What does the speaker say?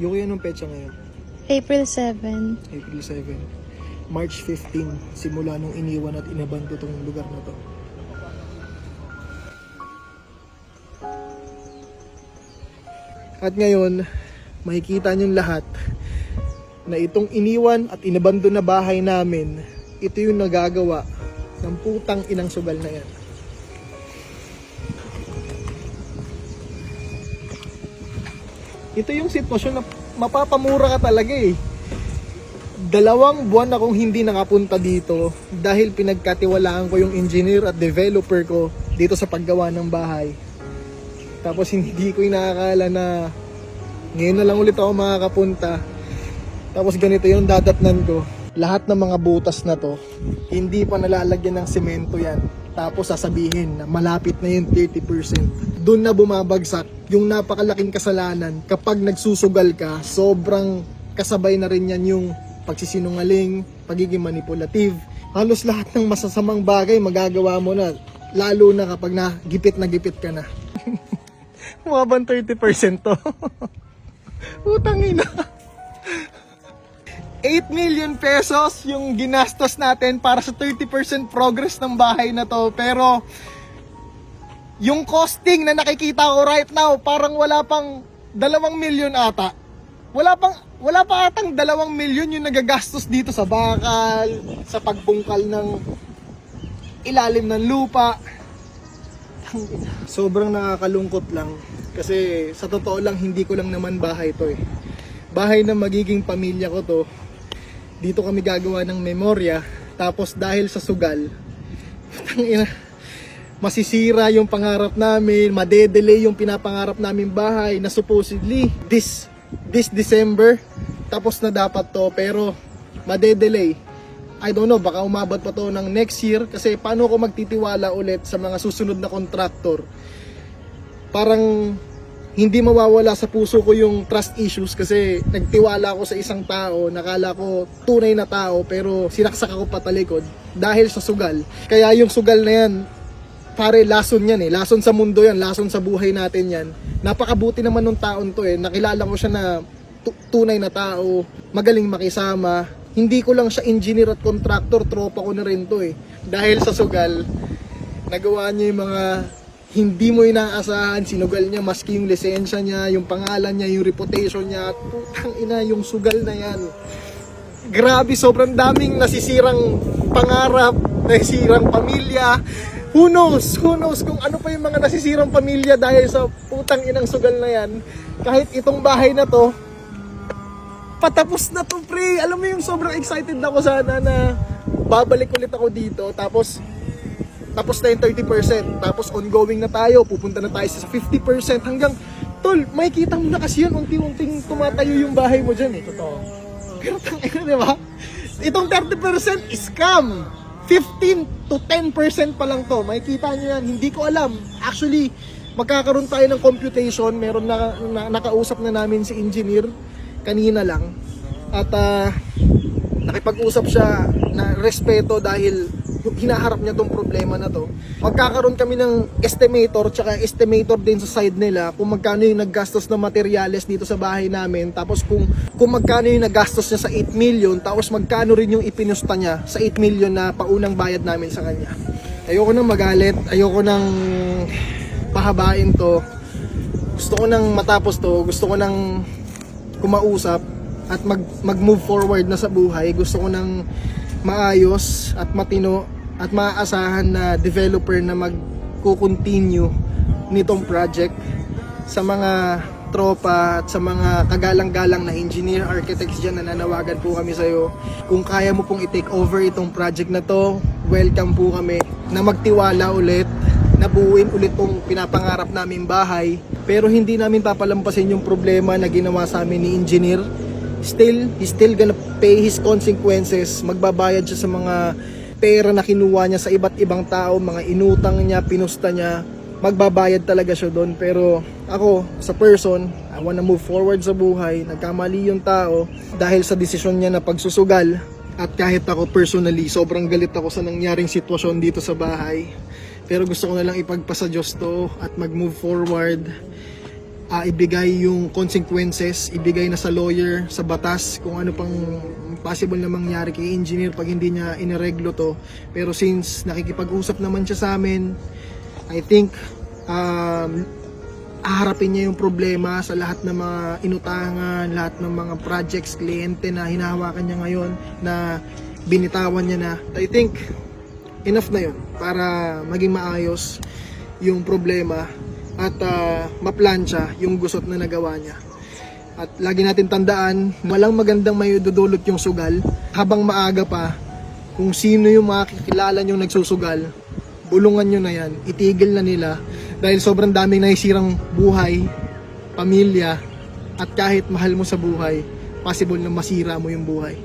Yuki, anong petsa ngayon? April 7. April 7. March 15, simula nung iniwan at inabando tong lugar na to. At ngayon, makikita niyong lahat na itong iniwan at inabando na bahay namin, ito yung nagagawa ng putang inang sugal na yan. Ito yung sitwasyon na mapapamura ka talaga eh. Dalawang buwan akong hindi nakapunta dito dahil pinagkatiwalaan ko yung engineer at developer ko dito sa paggawa ng bahay. Tapos hindi ko inakala na ngayon na lang ulit ako makakapunta. Tapos ganito yung dadatnan ko. Lahat ng mga butas na to, hindi pa nalalagyan ng semento yan. Tapos sasabihin na malapit na yung 30%. Doon na bumabagsak yung napakalaking kasalanan. Kapag nagsusugal ka, sobrang kasabay na rin yan yung pagsisinungaling, pagiging manipulative. Halos lahat ng masasamang bagay magagawa mo na. Lalo na kapag na gipit na gipit ka na. Mabang 30% to. Utang ina. 8 million pesos yung ginastos natin para sa 30% progress ng bahay na to. Pero yung costing na nakikita ko right now, parang wala pang dalawang milyon ata. Wala pang wala pa atang dalawang milyon yung nagagastos dito sa bakal, sa pagbungkal ng ilalim ng lupa. Sobrang nakakalungkot lang kasi sa totoo lang hindi ko lang naman bahay to eh. Bahay na magiging pamilya ko to. Dito kami gagawa ng memorya tapos dahil sa sugal, tangina, masisira yung pangarap namin, madedelay yung pinapangarap namin bahay na supposedly this this December tapos na dapat to pero madedelay. I don't know, baka umabot pa to ng next year kasi paano ko magtitiwala ulit sa mga susunod na contractor. Parang hindi mawawala sa puso ko yung trust issues kasi nagtiwala ako sa isang tao, nakala ko tunay na tao pero sinaksak ako patalikod dahil sa sugal. Kaya yung sugal na yan, pare lason yan eh, lason sa mundo yan, lason sa buhay natin yan. Napakabuti naman nung taon to eh, nakilala ko siya na tu- tunay na tao, magaling makisama. Hindi ko lang siya engineer at contractor, tropa ko na rin to eh. Dahil sa sugal, nagawa niya yung mga hindi mo inaasahan, sinugal niya maski yung lisensya niya, yung pangalan niya, yung reputation niya, putang ina yung sugal na yan. Grabe, sobrang daming nasisirang pangarap, nasisirang pamilya. Who knows? Who knows kung ano pa yung mga nasisirang pamilya dahil sa putang inang sugal na yan. Kahit itong bahay na to, patapos na to pre. Alam mo yung sobrang excited ako sana na babalik ulit ako dito. Tapos tapos na yung 30%. Tapos ongoing na tayo, pupunta na tayo sa 50% hanggang tol, makikita mo na kasi yun, unti-unting tumatayo yung bahay mo dyan eh. Totoo. Pero tangina, di ba? Itong 30% is scam. 15 to 10% pa lang to. Makikita nyo yan. Hindi ko alam. Actually, magkakaroon tayo ng computation. Meron na, na nakausap na namin si engineer kanina lang. At ah, nakipag-usap siya na respeto dahil hinaharap niya tong problema na to. Magkakaroon kami ng estimator tsaka estimator din sa side nila kung magkano yung naggastos ng materyales dito sa bahay namin tapos kung kung magkano yung naggastos niya sa 8 million tapos magkano rin yung ipinusta niya sa 8 million na paunang bayad namin sa kanya. Ayoko nang magalit, ayoko nang pahabain to. Gusto ko nang matapos to, gusto ko nang kumausap at mag mag-move forward na sa buhay. Gusto ko nang maayos at matino at maaasahan na developer na magko-continue nitong project sa mga tropa at sa mga kagalang-galang na engineer, architects dyan na nanawagan po kami sa'yo. Kung kaya mo pong i-take over itong project na to, welcome po kami na magtiwala ulit, na buuin ulit tong pinapangarap namin bahay. Pero hindi namin papalampasin yung problema na ginawa sa amin ni engineer still, he's still gonna pay his consequences. Magbabayad siya sa mga pera na kinuha niya sa iba't ibang tao, mga inutang niya, pinusta niya. Magbabayad talaga siya doon. Pero ako, sa person, I wanna move forward sa buhay. Nagkamali yung tao dahil sa desisyon niya na pagsusugal. At kahit ako personally, sobrang galit ako sa nangyaring sitwasyon dito sa bahay. Pero gusto ko na lang ipagpasa Diyos to at mag-move forward ah, ibigay yung consequences, ibigay na sa lawyer, sa batas, kung ano pang possible na mangyari kay engineer pag hindi niya inireglo to. Pero since nakikipag-usap naman siya sa amin, I think um, aharapin niya yung problema sa lahat ng mga inutangan, lahat ng mga projects, kliyente na hinahawakan niya ngayon na binitawan niya na. I think enough na yun para maging maayos yung problema at uh, maplansya yung gusot na nagawa niya. At lagi natin tandaan, walang magandang may dudulot yung sugal habang maaga pa kung sino yung makikilala yung nagsusugal, bulungan nyo na yan, itigil na nila dahil sobrang daming naisirang buhay, pamilya, at kahit mahal mo sa buhay, possible na masira mo yung buhay.